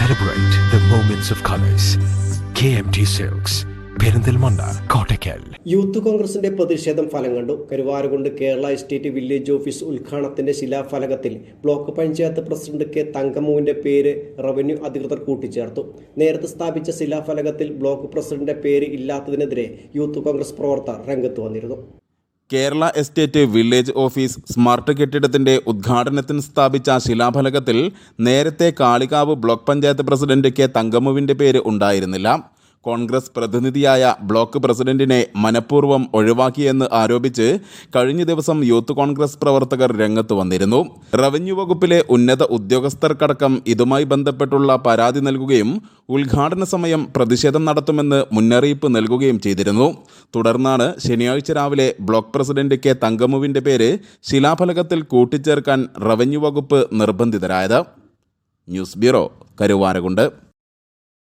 Celebrate the moments of colors. KMT silks Perinthalmanna Kottakkal youth കോൺഗ്രസിന്റെ പ്രതിഷേധം ഫലം കണ്ടു. Karuvarakundu Kerala estate village office ഉദ്ഘാടനത്തിന്റെ ശിലാഫലകത്തിൽ ബ്ലോക്ക് പഞ്ചായത്ത് പ്രസിഡന്റ് കെ തങ്കമ്മുവിന്റെ പേര് റവന്യൂ അധികൃതർ കൂട്ടിച്ചേർത്തു. നേരത്തെ സ്ഥാപിച്ച ശിലാഫലകത്തിൽ ബ്ലോക്ക് പ്രസിഡന്റിന്റെ പേര് ഇല്ലാത്തതിനെതിരെ യൂത്ത് കോൺഗ്രസ് പ്രവർത്തകർ രംഗത്ത് വന്നിരുന്നു. Kerala estate village office smart കെട്ടിടത്തിന്റെ ഉദ്ഘാടനത്തിന് സ്ഥാപിച്ച ശിലാഫലകത്തിൽ നേരത്തെ Kalikavu block panchayat president K തങ്കമുവിന്റെ പേര് ഉണ്ടായിരുന്നില്ല. കോൺഗ്രസ് പ്രതിനിധിയായ ബ്ലോക്ക് പ്രസിഡന്റിനെ മനഃപൂർവം ഒഴിവാക്കിയെന്ന് ആരോപിച്ച് കഴിഞ്ഞ ദിവസം യൂത്ത് കോൺഗ്രസ് പ്രവർത്തകർ രംഗത്ത് വന്നിരുന്നു. റവന്യൂ വകുപ്പിലെ ഉന്നത ഉദ്യോഗസ്ഥർക്കടക്കം ഇതുമായി ബന്ധപ്പെട്ടുള്ള പരാതി നൽകുകയും ഉദ്ഘാടന സമയം പ്രതിഷേധം നടത്തുമെന്ന് മുന്നറിയിപ്പ് നൽകുകയും ചെയ്തിരുന്നു. തുടർന്നാണ് ശനിയാഴ്ച രാവിലെ ബ്ലോക്ക് പ്രസിഡന്റ് കെ തങ്കമുവിന്റെ പേര് ശിലാഫലകത്തിൽ കൂട്ടിച്ചേർക്കാൻ റവന്യൂ വകുപ്പ് നിർബന്ധിതരായത്. News bureau Karuvarakundu.